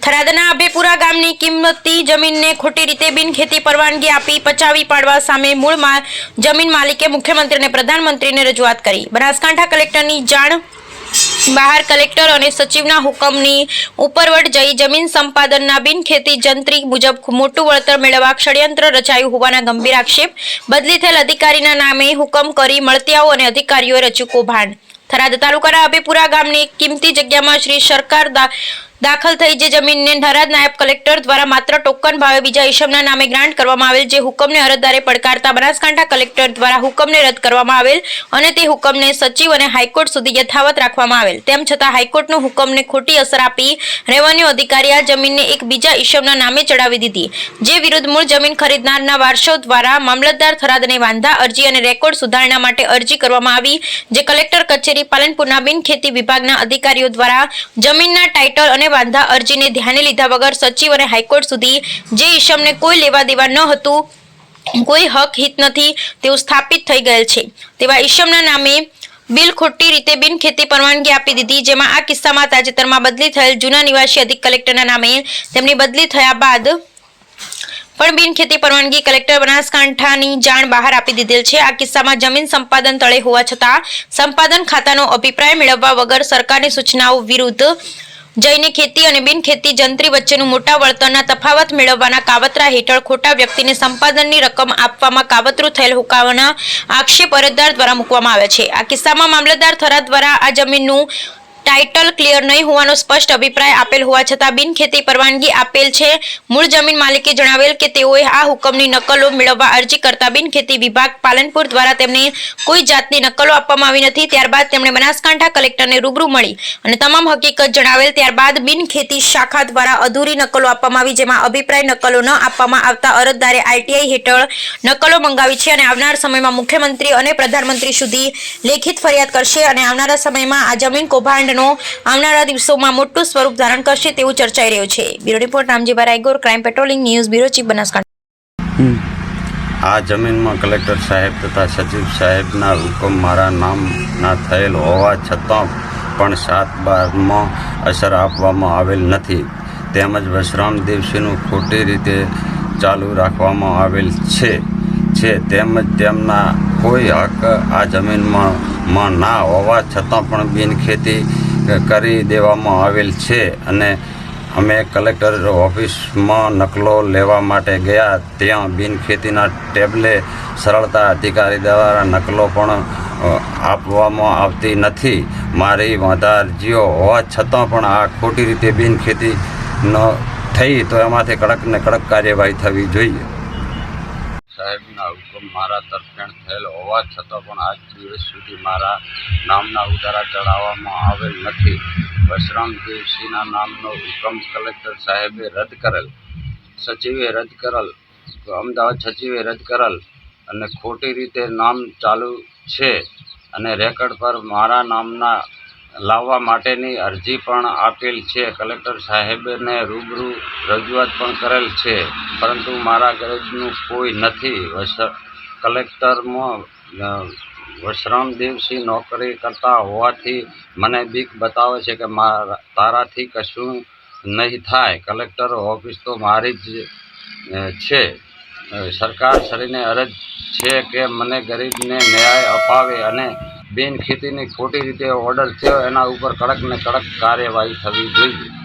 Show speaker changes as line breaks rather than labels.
થરાદના અભેપુરા ગામની કિંમતી જમીનને ખોટી રીતે બિનખેતી પરવાનગી આપી પચાવી પાડવા સામે મૂળમાં જમીન માલિકે મુખ્યમંત્રી અને પ્રધાનમંત્રીને રજૂઆત કરી. બનાસકાંઠા કલેક્ટરની જાણ બહાર કલેક્ટર અને સચિવના હુકમની ઉપરવટ જઈ જમીન સંપાદનના બિનખેતી જંત્રી મુજબ મોટું વળતર મેળવવા ષડયંત્ર રચાયું હોવાના ગંભીર આક્ષેપ. બદલી થયેલ અધિકારીના નામે હુકમ કરી મળતિયાઓ અને અધિકારીઓએ રચ્યું કૌભાંડ. થરાદ તાલુકાના અભેપુરા ગામની કિંમતી જગ્યામાં શ્રી સરકાર દાખલ થઈ જે જમીનને થરાદ નાયબ કલેક્ટર દ્વારા માત્ર ટોકન ભાવે બીજા ઇસમના નામે ગ્રાન્ટ કરવામાં આવેલ, જે હુકમને અરજદારે પડકારતા બનાસકાંઠા કલેક્ટર દ્વારા હુકમને રદ કરવામાં આવેલ અને તે હુકમને સચિવ અને હાઈકોર્ટ સુધી યથાવત રાખવામાં આવેલ. તેમ છતાં હાઈકોર્ટનો હુકમને ખોટી અસર આપી રેવન્યુ અધિકારી આ જમીનને એક બીજા ઈસમના નામે ચડાવી દીધી. જે વિરુદ્ધ મૂળ જમીન ખરીદનારના વારસો દ્વારા મામલતદાર થરાદને વાંધા અરજી અને રેકોર્ડ સુધારણા માટે અરજી કરવામાં આવી, જે કલેક્ટર કચેરી પાલનપુરના બિનખેતી વિભાગના અધિકારીઓ દ્વારા જમીનના ટાઇટલ અને વાંધા અરજીને ધ્યાને લીધા વગર સચિવ અને હાઈકોર્ટ સુધી જે ઈશમને કોઈ લેવા દેવા ન હતું, કોઈ હક હિત નથી તેવું સ્થાપિત થઈ ગયેલ છે. તેવા ઈશમના નામે બિલ ખોટી રીતે બિનખેતી પરવાનગી આપી દીધી, જેમાં આ કિસ્સામાં તાજેતરમાં બદલી થયેલ જૂના નિવાસી અધિક કલેક્ટરના નામે તેમની બદલી થયા બાદ પણ બિનખેતી પરવાનગી કલેક્ટર બનાસકાંઠાની જાણ બહાર આપી દીધેલ છે. આ કિસ્સામાં જમીન સંપાદન તળે હોવા છતાં સંપાદન ખાતાનો અભિપ્રાય મેળવવા વગર સરકારની સૂચનાઓ વિરુદ્ધ જઈને ખેતી અને બિનખેતી જંત્રી વચ્ચેનું મોટા વળતરના તફાવત મેળવવાના કાવતરા હેઠળ ખોટા વ્યક્તિને સંપાદનની રકમ આપવામાં કાવતરું થયેલ હુકાવાના આક્ષેપ અરજદાર દ્વારા મૂકવામાં આવે છે. આ કિસ્સામાં મામલતદાર થરાદ દ્વારા આ જમીનનું ટાઇટલ ક્લિયર નહીં હોવાનો સ્પષ્ટ અભિપ્રાય આપેલ હોવા છતાં બિનખેતી પરવાનગી આપેલ છે. મૂળ જમીન માલિકે જણાવેલ કે તેઓએ આ હુકમની નકલો મેળવવા અરજી કરતા બિનખેતી વિભાગ પાલનપુર દ્વારા તેમને કોઈ જાતની નકલો આપવામાં આવી નથી. ત્યારબાદ તેમણે બનાસકાંઠા કલેક્ટરને રૂબરૂ મળી અને તમામ હકીકત જણાવેલ. ત્યારબાદ બિનખેતી શાખા દ્વારા અધૂરી નકલો આપવામાં આવી જેમાં અભિપ્રાય નકલો ન આપવામાં આવતા અરજદારે આઈટીઆઈ હેઠળ નકલો મંગાવી છે અને આવનાર સમયમાં મુખ્યમંત્રી અને પ્રધાનમંત્રી સુધી લેખિત ફરિયાદ કરશે અને આવનારા સમયમાં આ જમીન કૌભાંડનો આવનારા દિવસોમાં મોટું સ્વરૂપ ધારણ કરશે તેવું ચર્ચાઈ રહ્યું છે. Bureau report Ramjibhai Raygor crime patrolling news, bureau chief Banaskantha.
આ જમીનમાં કલેક્ટર સાહેબ તથા સચિવ સાહેબના હુકમ મારા નામના થયેલ હોવા છતાં પણ સાત બારમાં અસર આપવામાં આવેલ નથી. તેમજ વશરામ દિવસીનું ખોટી રીતે ચાલુ રાખવામાં આવેલ છે. છે તેમજ તેમના કોઈ હક આ જમીનમાં માં ના હોવા છતાં પણ બિનખેતી કરી દેવામાં આવેલ છે અને અમે કલેક્ટર ઓફિસમાં નકલો લેવા માટે ગયા. ત્યાં બિનખેતીના ટેબલે સરળતા અધિકારી દ્વારા નકલો પણ આપવામાં આવતી નથી. મારી વાંધા જીઓ હોવા છતાં પણ આ ખોટી રીતે બિનખેતી ન થઈ તો એમાંથી કડક ને કડક કાર્યવાહી થવી જોઈએ. સાહેબના હુકમ મારા તરફેણ થયેલ હોવા છતાં પણ આજ દિવસ સુધી મારા નામના ઉતારા ચડાવવામાં આવેલ નથી. વસરામ દેવસિંહના નામનો હુકમ કલેક્ટર સાહેબે રદ કરેલ. સચિવે રદ કરેલ. અમદાવાદ સચિવે રદ કરેલ. અને ખોટી રીતે નામ ચાલુ છે. અને રેકર્ડ પર મારા નામના લાવવા માટેની અરજી પણ આપેલ છે. કલેક્ટર સાહેબને રૂબરૂ રજૂઆત પણ કરેલ છે. પરંતુ મારા ગરજનું કોઈ નથી. કલેક્ટરમાં અ, દિવસી નોકરી કરતા હોવાથી મને બીક બતાવે છે કે મારા તારાથી કશું નહીં થાય. કલેક્ટર ઓફિસ તો મારી જ છે. સરકાર શ્રીને અરજ છે કે મને ગરીબને ન્યાય અપાવે અને બિનખેતીની ખોટી રીતે ઓર્ડર થયો એના ઉપર કડક ને કડક કાર્યવાહી થવી જોઈએ.